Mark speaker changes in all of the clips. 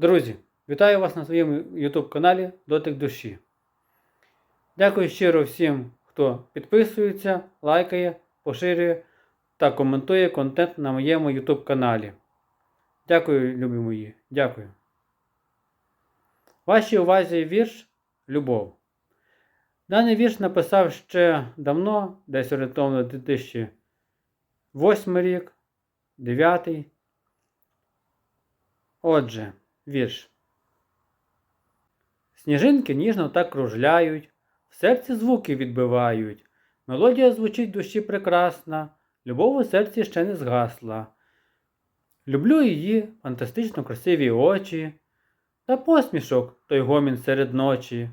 Speaker 1: Друзі, вітаю вас на своєму YouTube каналі Дотик Душі. Дякую щиро всім, хто підписується, лайкає, поширює та коментує контент на моєму YouTube каналі. Дякую, любі мої. Дякую. Вашій увазі вірш Любов. Даний вірш написав ще давно, десь орієнтовно 2008 рік, 9. Отже, вірш. Сніжинки ніжно так кружляють, в серці звуки відбивають. Мелодія звучить душі прекрасна, любов у серці ще не згасла. Люблю її фантастично красиві очі, та посмішок той гомін серед ночі.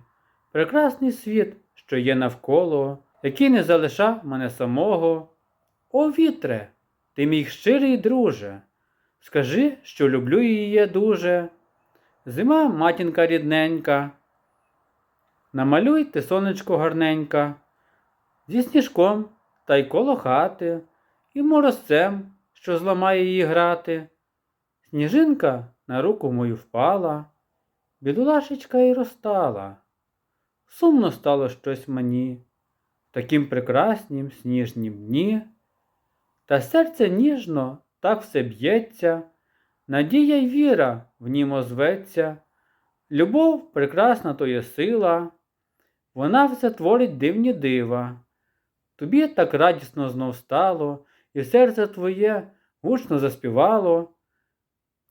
Speaker 1: Прекрасний світ, що є навколо, який не залишав мене самого. О, вітре, ти мій щирий друже, скажи, що люблю її дуже. Зима, матінка рідненька. Намалюй ти, сонечко гарненька, зі сніжком та й коло хати, і морозцем, що зламає її грати. Сніжинка на руку мою впала, бідолашечка й розтала. Сумно стало щось мені, таким прекраснім сніжнім дні. Та серце ніжно так все б'ється, надія й віра в нім озветься. Любов прекрасна то є сила, вона все творить дивні дива. Тобі так радісно знов стало, і серце твоє гучно заспівало.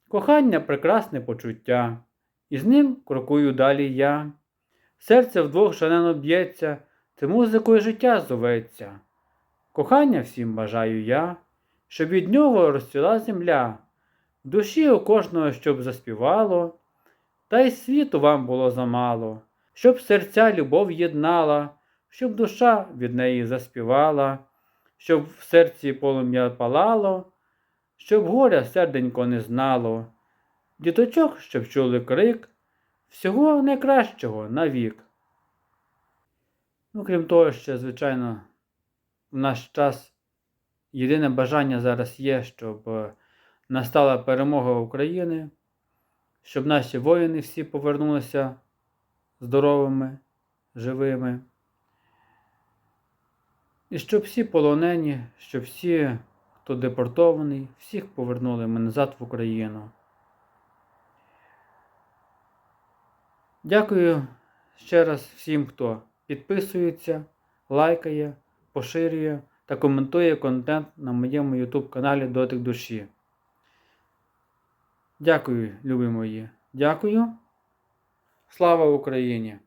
Speaker 1: Кохання прекрасне почуття, і з ним крокую далі я. Серце вдвох шалено б'ється, це музикою життя зоветься. Кохання всім бажаю я, щоб від нього розцвіла земля, душі у кожного щоб заспівало, та й світу вам було замало, щоб серця любов єднала, щоб душа від неї заспівала, щоб в серці полум'я палало, щоб горя серденько не знало, діточок, щоб чули крик, всього найкращого навік. Ну, крім того, ще, звичайно, в наш час єдине бажання зараз є, щоб е, настала перемога України, щоб наші воїни всі повернулися здоровими, живими. І щоб всі полонені, щоб всі, хто депортований, всіх повернули ми назад в Україну. Дякую ще раз всім, хто підписується, лайкає, поширює та коментує контент на моєму YouTube каналі Дотик Душі. Дякую, любі мої. Дякую. Слава Україні!